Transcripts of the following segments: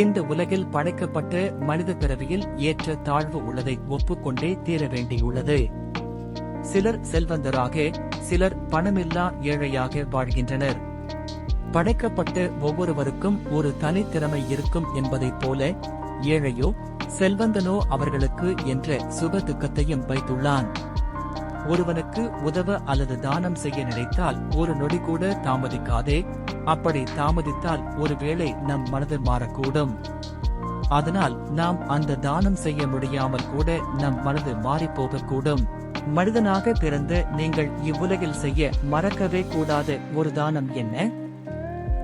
இந்த உலகில் படைக்கப்பட்ட மனித பிறவியில் ஏற்ற தாழ்வு உள்ளதை ஒப்புக்கொண்டே தீர வேண்டியுள்ளது. சிலர் செல்வந்தராக சிலர் பணமில்லா ஏழையாக வாழ்கின்றனர். படைக்கப்பட்ட ஒவ்வொருவருக்கும் ஒரு தனித்திறமை இருக்கும் என்பதைப் போல ஏழையோ செல்வந்தனோ அவர்களுக்கு என்ற சுக துக்கத்தையும் வைத்துள்ளான். ஒருவனுக்கு உதவ அல்லது தானம் செய்ய நினைத்தால் ஒரு நொடி கூட தாமதிக்காதே அப்படி தாமதித்தால் ஒருவேளை நம் மனது மாறக்கூடும். அதனால் நாம் அந்த தானம் செய்ய முடியாமல் கூட நம் மனது மாறிப் போகக்கூடும் மனிதனாக பிறந்த நீங்கள் இவ்வுலகில் செய்ய மறக்கவே கூடாத ஒரு தானம் என்ன?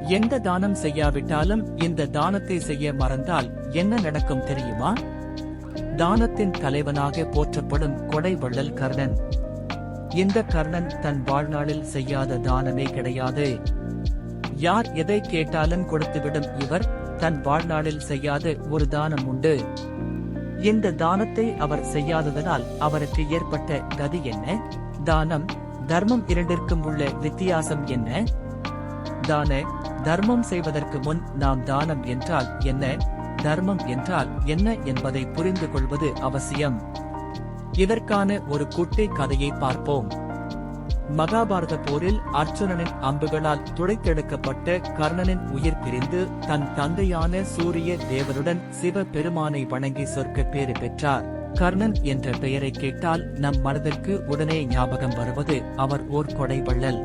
எந்த தானம் செய்யாவிட்டாலும் இந்த தானத்தை செய்ய மறந்தால் என்ன நடக்கும் தெரியுமா? தானத்தின் தலைவனாக போற்றப்படும் கொடை வள்ளல் கர்ணன். இந்த கர்ணன் தன் வாழ்நாளில் செய்யாத தானமே கிடையாது. யார் எதை கேட்டாலும் கொடுத்துவிடும் இவர் தன் வாழ்நாளில் செய்யாத ஒரு தானம் உண்டு. இந்த தானத்தை அவர் செய்யாததனால் அவருக்கு ஏற்பட்ட கதி என்ன? தானம் தர்மம் இரண்டிற்கும் உள்ள வித்தியாசம் என்ன? தான தர்மம் செய்வதற்கு முன் நாம் தானம் என்றால் என்ன? தர்மம் என்றால் என்ன என்பதை புரிந்து கொள்வது அவசியம். இதற்கான ஒரு குட்டை கதையை பார்ப்போம். மகாபாரத போரில் அர்ச்சுனனின் அம்புகளால் துடைத்தெடுக்கப்பட்ட கர்ணனின் உயிர் பிரிந்து தன் தந்தையான சூரிய தேவனுடன் சிவ பெருமானை வணங்கி சொர்க்க பேறு பெற்றார். கர்ணன் என்ற பெயரை கேட்டால் நம் மனதிற்கு உடனே ஞாபகம் வருவது அவர் ஓர் கொடை வள்ளல்.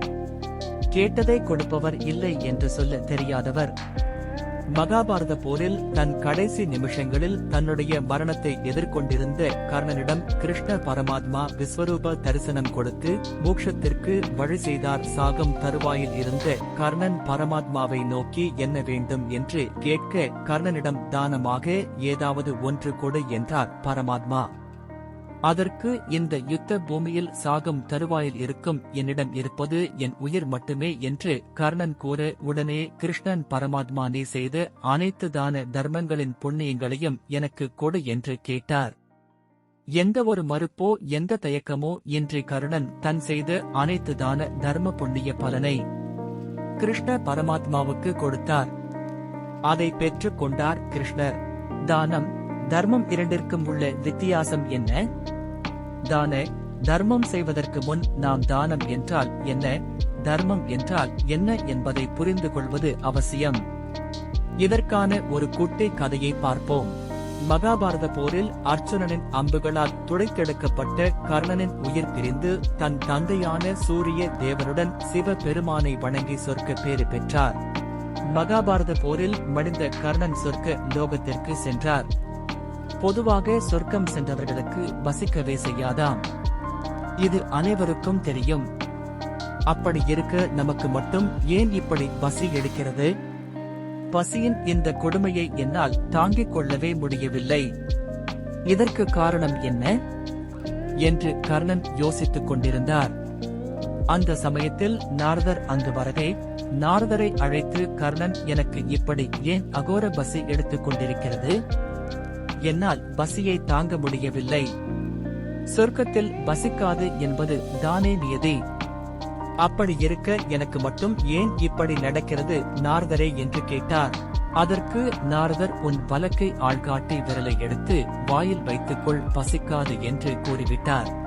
கேட்டதை கொடுப்பவர் இல்லை என்று சொல்ல தெரியாதவர். மகாபாரத போரில் தன் கடைசி நிமிஷங்களில் தன்னுடைய மரணத்தை எதிர்கொண்டிருந்த கர்ணனிடம் கிருஷ்ண பரமாத்மா விஸ்வரூப தரிசனம் கொடுத்து மோட்சத்திற்கு வழி செய்தார் சாகும் தருவாயில் இருந்த கர்ணன் பரமாத்மாவை நோக்கி என்ன வேண்டும் என்று கேட்க கர்ணனிடம் தானமாக ஏதாவது ஒன்று கொடு என்றார் பரமாத்மா. அதற்கு இந்த யுத்த பூமியில் சாகும் தருவாயில் இருக்கும் என்னிடம் இருப்பது என் உயிர் மட்டுமே என்று கர்ணன் கூற உடனே கிருஷ்ணன் பரமாத்மா நீ செய்த அனைத்து தான தர்மங்களின் புண்ணியங்களையும் எனக்கு கொடு என்று கேட்டார். எந்த ஒரு மறுப்போ எந்த தயக்கமோ இன்றி கருணன் தன் செய்த அனைத்து தான தர்ம புண்ணிய பலனை கிருஷ்ண பரமாத்மாவுக்கு கொடுத்தார். அதை பெற்றுக் கொண்டார் கிருஷ்ணர். தானம் தர்மம் இரண்டிற்கும் உள்ள வித்தியாசம் என்ன? தான தர்மம் செய்வதற்கு முன் நாம் தானம் என்றால் என்ன? தர்மம் என்றால் என்ன என்பதை புரிந்து கொள்வது அவசியம். இதற்கான ஒரு குட்டை கதையை பார்ப்போம். மகாபாரத போரில் அர்ஜுனனின் அம்புகளால் துடைத்தெடுக்கப்பட்ட கர்ணனின் உயிர் பிரிந்து தன் தந்தையான சூரிய தேவனுடன் சிவ பெருமானை வணங்கி சொர்க்க பேறு பெற்றார். மகாபாரத போரில் மடிந்த கர்ணன் சொர்க்க லோகத்திற்கு சென்றார். பொதுவாக சொர்க்கம் சென்றவர்களுக்கு வசிக்கவே செய்யாதாம். இது அனைவருக்கும் தெரியும். அப்படி இருக்க நமக்கு மட்டும் ஏன் இப்படி பசி எடுக்கிறது? பசியின் இந்த கொடுமையை என்னால் தாங்கிக் கொள்ளவே முடியவில்லை. இதற்கு காரணம் என்ன? என்று கர்ணன் யோசித்துக் கொண்டிருந்தார். அந்த சமயத்தில் நாரதர் அங்கு வரவே நாரதரை அழைத்து கர்ணன் எனக்கு இப்படி ஏன் அகோர பசி எடுத்துக் கொண்டிருக்கிறது? என்னால் பசியை தாங்க முடியவில்லை. சொர்க்கத்தில் பசிக்காது என்பது தானே நியதி. அப்படி இருக்க எனக்கு மட்டும் ஏன் இப்படி நடக்கிறது நாரதரே என்று கேட்டார். அதற்கு நாரதர் உன் வலக்கை ஆள்காட்டி விரலை எடுத்து வாயில் வைத்துக்கொள் பசிக்காது என்று கூறிவிட்டார்.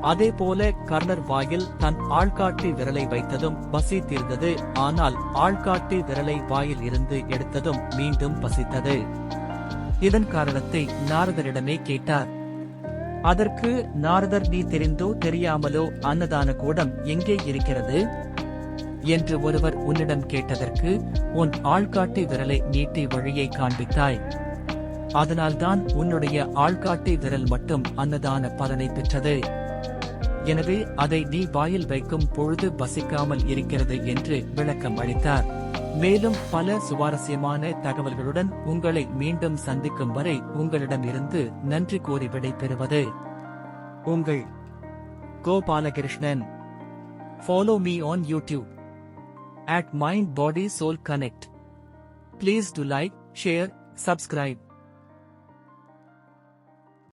அதேபோல கர்ணர் வாயில் தன் ஆள்காட்டி விரலை வைத்ததும் பசி தீர்ந்தது ஆனால் ஆள்காட்டி விரலை வாயில் இருந்து எடுத்ததும் மீண்டும் பசித்தது. இதன் காரணத்தை நாரதரிடமே கேட்டார். அதற்கு நாரதர் நீ தெரிந்தோ தெரியாமலோ அன்னதான கூடம் எங்கே இருக்கிறது? என்று ஒருவர் உன்னிடம் கேட்டதற்கு உன் ஆள்காட்டி விரலை நீட்டி வழியை காண்பித்தாய். அதனால்தான் உன்னுடைய ஆள்காட்டி விரல் மட்டும் அன்னதான பலனை பெற்றது. எனவே அதை நீ வாயில் வைக்கும் பொழுது பசிக்காமல் இருக்கிறது என்று விளக்கம் அளித்தார். மேலும் பல சுவாரஸ்யமான தகவல்களுடன் உங்களை மீண்டும் சந்திக்கும் வரை உங்களிடமிருந்து நன்றி கூறி விடைபெறுவது உங்கள் Gopalakrishnan follow me on YouTube at Mind Body Soul Connect. Please do like, share, subscribe.